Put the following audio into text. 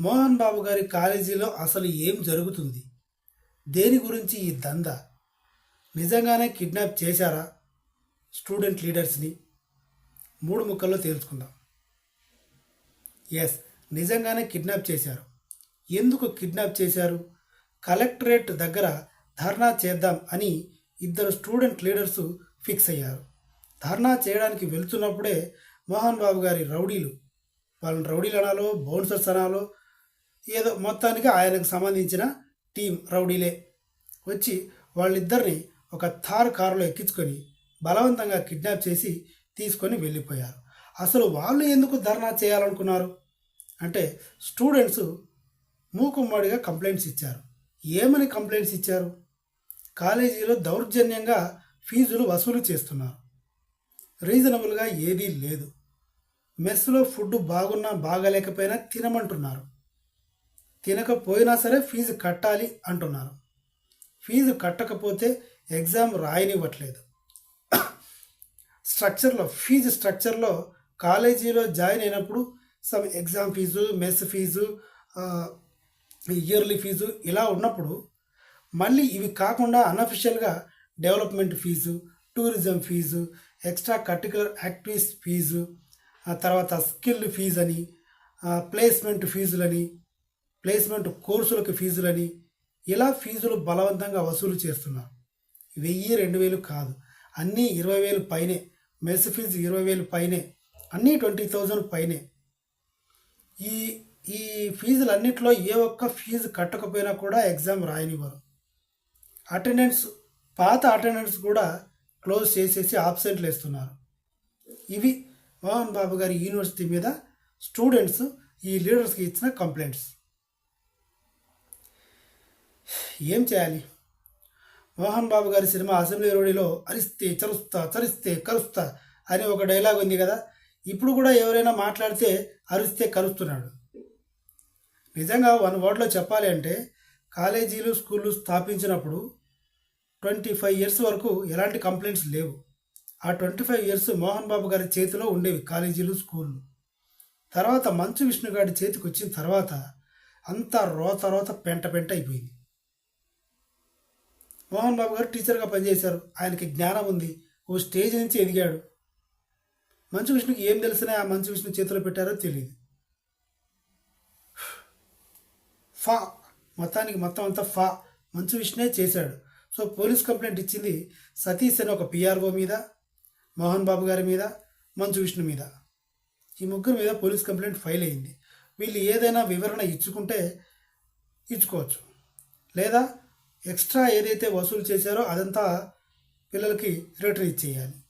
మోహన్ బాబు గారి కాలేజీలో అసలు ఏం జరుగుతుంది? దేని గురించి ఈ దంద? నిజంగానే కిడ్నాప్ చేశారా స్టూడెంట్ లీడర్స్ని? మూడు ముక్కల్లో తేల్చుకుందాం. ఎస్ నిజంగానే కిడ్నాప్ చేశారు. ఎందుకు కిడ్నాప్ చేశారు? కలెక్టరేట్ దగ్గర ధర్నా చేద్దాం అని ఇద్దరు స్టూడెంట్ లీడర్స్ ఫిక్స్ అయ్యారు. ధర్నా చేయడానికి వెళ్తున్నప్పుడే మోహన్ బాబు గారి రౌడీలు వాళ్ళని రౌడీలు అనాలో బౌన్సర్స్ అనాలో ఏదో మొత్తానికి ఆయనకు సంబంధించిన టీం రౌడీలే. వచ్చి వాళ్ళిద్దరిని ఒక థార్ కారులో ఎక్కించుకొని బలవంతంగా కిడ్నాప్ చేసి తీసుకొని వెళ్ళిపోయారు. అసలు వాళ్ళు ఎందుకు ధర్నా చేయాలనుకున్నారు? అంటే స్టూడెంట్స్ మూకుమ్మడిగా కంప్లైంట్స్ ఇచ్చారు. ఏమని కంప్లైంట్స్ ఇచ్చారు? కాలేజీలో దౌర్జన్యంగా ఫీజులు వసూలు చేస్తున్నారు. రీజనబుల్గా ఏదీ లేదు. మెస్లో ఫుడ్ బాగున్నా బాగలేకపోయినా తినమంటున్నారు. తినకపోయినా సరే ఫీజు కట్టాలి అంటున్నారు. ఫీజు కట్టకపోతే ఎగ్జామ్ రాయనివ్వట్లేదు. స్ట్రక్చర్లో ఫీజు స్ట్రక్చర్లో కాలేజీలో జాయిన్ అయినప్పుడు some exam fee mess fee yearly fee ఇలా ఉన్నప్పుడు మళ్ళీ ఇవి కాకుండా అన్అఫిషియల్గా development fee tourism fee extra curricular activities fee ఆ తర్వాత స్కిల్ ఫీజు అని ప్లేస్మెంట్ ఫీజులని ప్లేస్మెంట్ కోర్సులకు ఫీజులని ఇలా ఫీజులు బలవంతంగా వసూలు చేస్తున్నారు వెయ్యి రెండు వేలు కాదు. అన్నీ ఇరవై వేలు పైనే. మెస్ ఫీజు ఇరవై వేలు పైనే. అన్నీ ట్వంటీ థౌజండ్ పైనే. ఈ ఈ ఫీజులన్నింటిలో ఏ ఒక్క ఫీజు కట్టకపోయినా కూడా ఎగ్జామ్ రాయనివ్వరు. అటెండెన్స్ పాత అటెండెన్స్ కూడా క్లోజ్ చేసేసి ఆబ్సెంట్లు వేస్తున్నారు. ఇవి మోహన్ బాబు గారి యూనివర్సిటీ మీద స్టూడెంట్స్ ఈ లీడర్స్కి ఇచ్చిన కంప్లైంట్స్. ఏం చేయాలి? మోహన్ బాబు గారి సినిమా అసెంబ్లీ రోడ్డులో అరిస్తే చరుస్తా చరిస్తే కరుస్తా అని ఒక డైలాగ్ ఉంది కదా? ఇప్పుడు కూడా ఎవరైనా మాట్లాడితే అరిస్తే కరుస్తున్నాడు. నిజంగా వన్ వర్డ్లో చెప్పాలి అంటే కాలేజీలు స్కూళ్ళు స్థాపించినప్పుడు ట్వంటీ ఫైవ్ ఇయర్స్ వరకు ఎలాంటి కంప్లైంట్స్ లేవు. ఆ twenty five years Mohan Babu గారి చేతిలో ఉండేవి కాలేజీలు స్కూళ్ళు. తర్వాత మంచు విష్ణు గారి చేతికి వచ్చిన తర్వాత అంతా రోత రోత పెంట పెంట అయిపోయింది. మోహన్ బాబు గారు టీచర్గా పనిచేశారు. ఆయనకి జ్ఞానం ఉంది. ఓ స్టేజ్ నుంచి ఎదిగాడు. మంచు విష్ణుకి ఏం తెలిసినా ఆ మంచు విష్ణు చేతిలో పెట్టారో తెలియదు ఫా. మొత్తానికి మొత్తం అంతా ఫా. మంచు విష్ణునే చేశాడు. సో పోలీస్ కంప్లైంట్ ఇచ్చింది సతీష్ అని ఒక పిఆర్ఓ మీద మోహన్ బాబు గారి మీద మంచు విష్ణు మీద. ఈ ముగ్గురు మీద పోలీస్ కంప్లైంట్ ఫైల్ అయింది. వీళ్ళు ఏదైనా వివరణ ఇచ్చుకుంటే ఇచ్చుకోవచ్చు. లేదా ఎక్స్ట్రా ఏదైతే వసూలు చేశారో అదంతా పిల్లలకి రిటర్న్ ఇచ్చేయాలి.